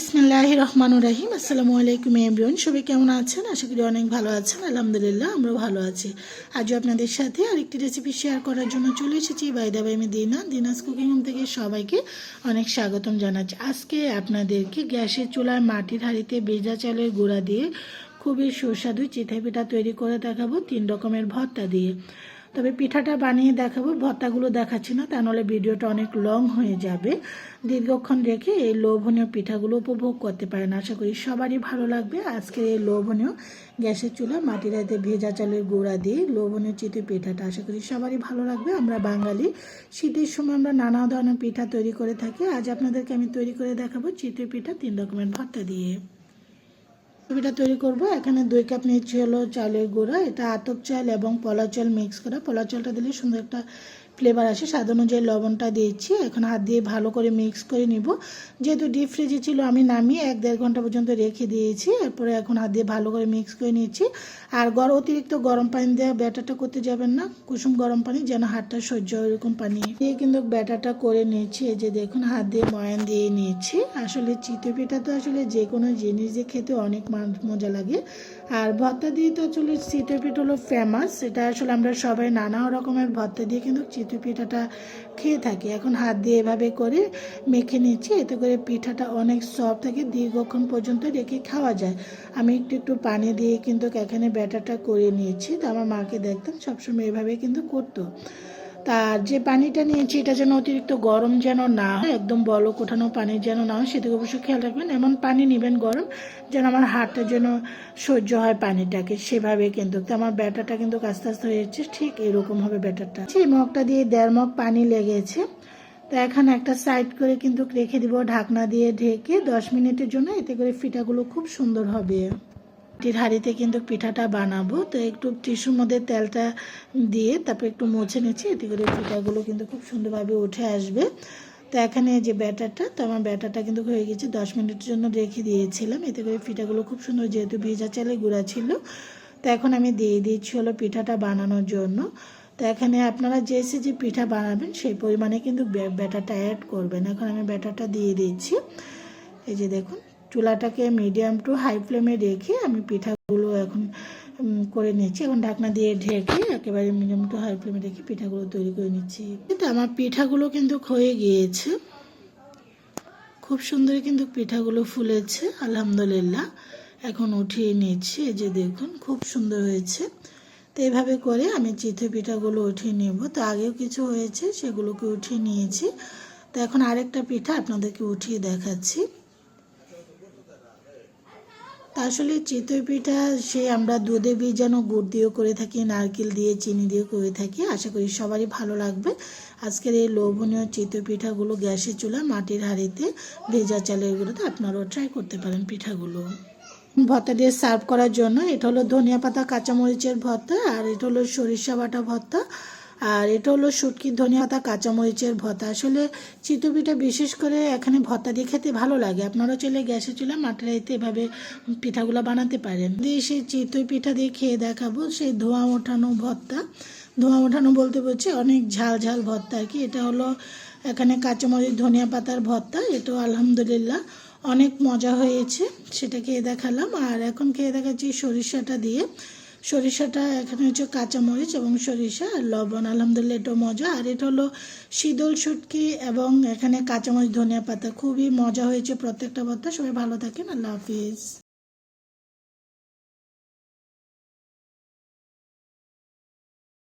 বিসমিল্লাহ রহমান রাহিম। আসসালামু আলাইকুম এমরিয়ন সবাই কেমন আছেন? আশা করি অনেক ভালো আছেন। আলহামদুলিল্লাহ আমরা ভালো আছি। আজও আপনাদের সাথে আরেকটি রেসিপি শেয়ার করার জন্য চলে এসেছি বাইদা বাই আমি দিনা দিনাস কুকিং হোম থেকে সবাইকে অনেক স্বাগতম জানাচ্ছি। আজকে আপনাদেরকে গ্যাসের চুলায় মাটির হাঁড়িতে বেজা চালের গুঁড়া দিয়ে খুবই সুস্বাদু চিঠে পিঠা তৈরি করে দেখাবো তিন রকমের ভর্তা দিয়ে। তবে পিঠাটা বানিয়ে দেখাবো, ভর্তাগুলো দেখাচ্ছি না, তা নাহলে ভিডিওটা অনেক লং হয়ে যাবে। দীর্ঘক্ষণ রেখে এই লোভনীয় পিঠাগুলো উপভোগ করতে পারেন, আশা করি সবারই ভালো লাগবে। আজকের এই লোভনীয় গ্যাসের চুলা মাটির হাতে ভেজা চালের গুঁড়া দিয়ে লোভনীয় চিতই পিঠাটা, আশা করি সবারই ভালো লাগবে। আমরা বাঙালি, শীতের সময় আমরা নানা ধরনের পিঠা তৈরি করে থাকি। আজ আপনাদেরকে আমি তৈরি করে দেখাবো চিতই পিঠা তিন রকমের ভর্তা দিয়ে। ছবিটা তৈরি করব। এখানে দুই কাপ নিচ্ছি হলো চালের গুঁড়া। এটা আতপ চাল এবং পলা চাল মিক্স করা। পলা চালটা দিলে সুন্দর একটা ফ্লেভার আসে। স্বাদ অনুযায়ী লবণটা দিয়েছি। এখন হাত দিয়ে ভালো করে মিক্স করে নিব। যেহেতু ডিপ ফ্রিজে ছিল, আমি নামিয়ে এক দেড় ঘণ্টা পর্যন্ত রেখে দিয়েছি। এরপরে এখন হাত দিয়ে ভালো করে মিক্স করে নিয়েছি। আর গরম অতিরিক্ত গরম পানি দেওয়া ব্যাটারটা করতে যাবেন না। কুসুম গরম পানি, যেন হাতটা সহ্য হয় এরকম পানি। দিয়ে কিন্তু ব্যাটারটা করে নিয়েছি। এই যে দেখুন, হাত দিয়ে ময়ান দিয়ে নিয়েছি। আসলে চিতই পিঠা তো আসলে যে কোনো জিনিস দিয়ে খেতে অনেক মজা লাগে। আর ভর্তা দিয়ে তো আসলে চিতই পিঠা হলো ফেমাস এটা আসলে আমরা সবাই নানা রকমের ভর্তা দিয়ে কিন্তু চিতই পিঠাটা খেয়ে থাকি। এখন হাত দিয়ে এভাবে করে মেখে নিচ্ছি, এতে করে পিঠাটা অনেক সফট থাকে, দীর্ঘক্ষণ পর্যন্ত রেখে খাওয়া যায়। আমি একটু একটু পানি দিয়ে কিন্তু এখানে ব্যাটারটা করে নিয়েছি, তো আমার মাকে দেখতাম সবসময় এভাবে কিন্তু করতো। তার যে পানিটা নিয়েছি, এটা যেন অতিরিক্ত গরম যেন না হয়, একদম বলক ওঠানো পানি যেন না হয়, সেদিকে অবশ্যই খেয়াল রাখবেন। এমন পানি নেবেন গরম, যেন আমার হাতটা যেন সহ্য হয় পানিটাকে। সেভাবে কিন্তু, তো আমার ব্যাটারটা কিন্তু আস্তে আস্তে হয়েছে ঠিক এরকম হবে ব্যাটারটা। সেই মগটা দিয়ে দেড় মগ পানি লেগেছে। তো এখানে একটা সাইড করে কিন্তু রেখে দিব, ঢাকনা দিয়ে ঢেকে দশ মিনিটের জন্য, এতে করে ফিটাগুলো খুব সুন্দর হবে। মাটির হাঁড়িতে কিন্তু পিঠাটা বানাবো। তো একটু টিস্যুর মধ্যে তেলটা দিয়ে তারপর একটু মুছে নিচ্ছি। এতে করে পিঠাগুলো কিন্তু খুব সুন্দরভাবে উঠে আসবে। তো এখানে যে ব্যাটারটা, তো আমার ব্যাটারটা কিন্তু হয়ে গেছে দশ মিনিটের জন্য রেখে দিয়েছিলাম। এতে করে পিঠাগুলো খুব সুন্দর যেহেতু ভেজা চালে গুঁড়া ছিল। তো এখন আমি দিয়ে দিচ্ছি হলো পিঠাটা বানানোর জন্য। তো এখানে আপনারা যে এসে যে পিঠা বানাবেন, সেই পরিমাণে কিন্তু ব্য- ব্যাটারটা অ্যাড করবেন। এখন আমি ব্যাটারটা দিয়ে দিচ্ছি। এই যে দেখুন চুলাটাকে মিডিয়াম টু হাই ফ্লেমে রেখে আমি পিঠাগুলো এখন করে নিচ্ছি। এখন ঢাকনা দিয়ে ঢেকে একেবারে মিডিয়াম টু হাই ফ্লেমে রেখে পিঠাগুলো তৈরি করে নিচ্ছি। কিন্তু আমার পিঠাগুলো কিন্তু হয়ে গিয়েছে। খুব সুন্দর কিন্তু পিঠাগুলো ফুলেছে, আলহামদুলিল্লাহ। এখন উঠিয়ে নিচ্ছি, এই যে দেখুন, খুব সুন্দর হয়েছে। তো এইভাবে করে আমি চিতই পিঠাগুলো উঠিয়ে নেব। তো আগেও কিছু হয়েছে, সেগুলোকে উঠিয়ে নিয়েছি। তো এখন আরেকটা পিঠা আপনাদেরকে উঠিয়ে দেখাচ্ছি। আসলে চিতই পিঠা সে আমরা দুধে ভিজানো গুড় দিয়েও করে থাকি, নারকেল দিয়ে, চিনি দিয়েও করে থাকি, আশা করি সবারই ভালো লাগবে। আজকের এই লোভনীয় চিতই পিঠাগুলো গ্যাসে চুলা মাটির হাঁড়িতে ভেজা চালের গুঁড়োতে আপনারাও ট্রাই করতে পারেন পিঠাগুলো। ভর্তা দিয়ে সার্ভ করার জন্য এটা হলো ধনিয়া পাতা, কাঁচামরিচের ভর্তা, আর এটা হলো সরিষা বাটা ভর্তা। আর এটা হলো শুটকির ধনিয়া পাতা, কাঁচামরিচের ভর্তা। আসলে চিতপিঠা বিশেষ করে এখানে ভর্তা দিয়ে খেতে ভালো লাগে। আপনারাও চলে গ্যাসে চুলা মাটির হাঁড়িতে এভাবে পিঠাগুলো বানাতে পারেন। দিয়ে সেই চিতই পিঠা দিয়ে খেয়ে দেখাবো সেই ধোঁয়া ওঠানো ভর্তা। ধোঁয়া ওঠানো বলতে বলছে, অনেক ঝাল ঝাল ভর্তা আর কি। এটা হলো এখানে কাঁচামরিচ, ধনিয়া পাতার ভর্তা। এটাও আলহামদুলিল্লাহ অনেক মজা হয়েছে, সেটা খেয়ে দেখালাম। আর এখন খেয়ে দেখাচ্ছি সরিষাটা দিয়ে। সরিষাটা এখানে হচ্ছে কাঁচামরিচ এবং সরিষা আর লবণ, আলহামদুলিল্লাহ এটাও মজা। আর এটা হলো শীতল শুটকি এবং এখানে কাঁচামরিচ, ধনিয়া পাতা। খুবই মজা হয়েছে প্রত্যেকটা ভর্তা সবাই ভালো থাকেন। আল্লাহ হাফিজ।